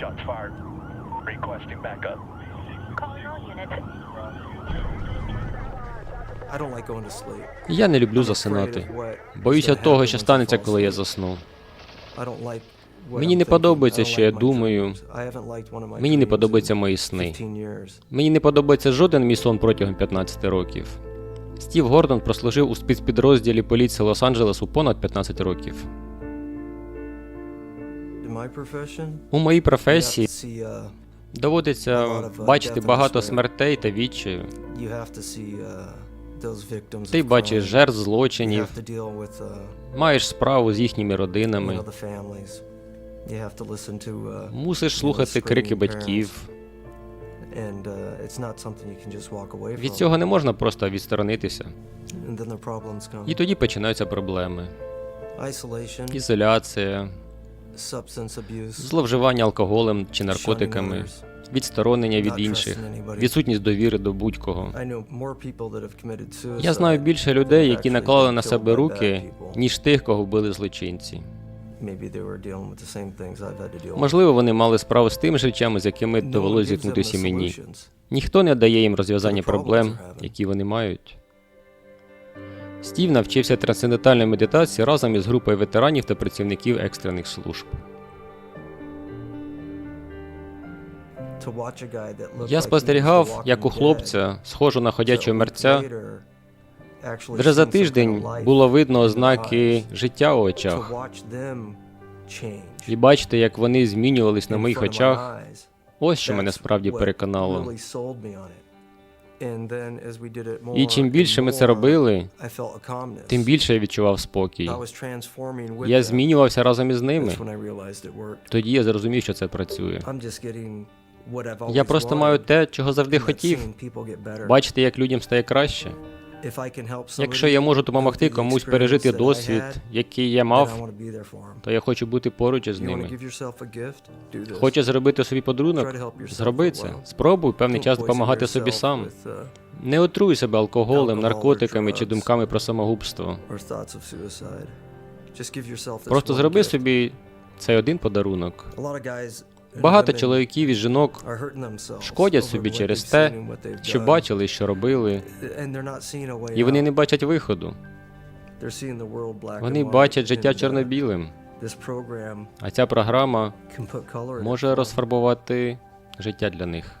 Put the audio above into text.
Shots fired. Requesting backup. Calling all units. I don't like going to sleep. Я не люблю засинати. Боюся того, що станеться, коли я засну. I don't like Мені не подобається, що я думаю. dreams. I haven't liked one of my Мені не dreams подобаються мої сни. Мені не подобається жоден мій сон протягом 15 років. Стів Гордон прослужив у спецпідрозділі поліції Лос-Анджелесу понад 15 років. У моїй професії uh, доводиться бачити багато смертей та відчаю. uh, Ти бачиш жертв злочинів, uh, маєш справу з їхніми родинами, uh, мусиш слухати крики батьків. uh, Від цього не можна просто відсторонитися. І тоді починаються проблеми: ізоляція, зловживання алкоголем чи наркотиками, відсторонення від інших, відсутність довіри до будь-кого. Я знаю більше людей, які наклали на себе руки, ніж тих, кого вбили злочинці. Можливо, вони мали справу з тим життям, з якими довелося зіткнутися мені. Ніхто не дає їм розв'язання проблем, які вони мають. Стів навчився трансцендентальної медитації разом із групою ветеранів та працівників екстрених служб. Я спостерігав, як у хлопця, схожого на ходячого мерця, вже за тиждень було видно ознаки життя у очах, і бачити, як вони змінювались на моїх очах. Ось що мене справді переконало. І чим більше ми це робили, тим більше я відчував спокій. Я змінювався разом із ними. Тоді я зрозумів, що це працює. Я просто маю те, чого завжди хотів. Бачити, як людям стає краще. Якщо я можу допомогти комусь пережити досвід, який я мав, то я хочу бути поруч із ними. Хочеш зробити собі подарунок? Зроби це. Спробуй певний час допомагати собі сам. uh, Не отруй себе алкоголем, наркотиками чи думками про самогубство. Просто зроби собі цей один подарунок. Багато чоловіків і жінок шкодять собі через те, що бачили, що робили, і вони не бачать виходу. Вони бачать життя uh, чорно-білим, а ця програма може розфарбувати життя для них.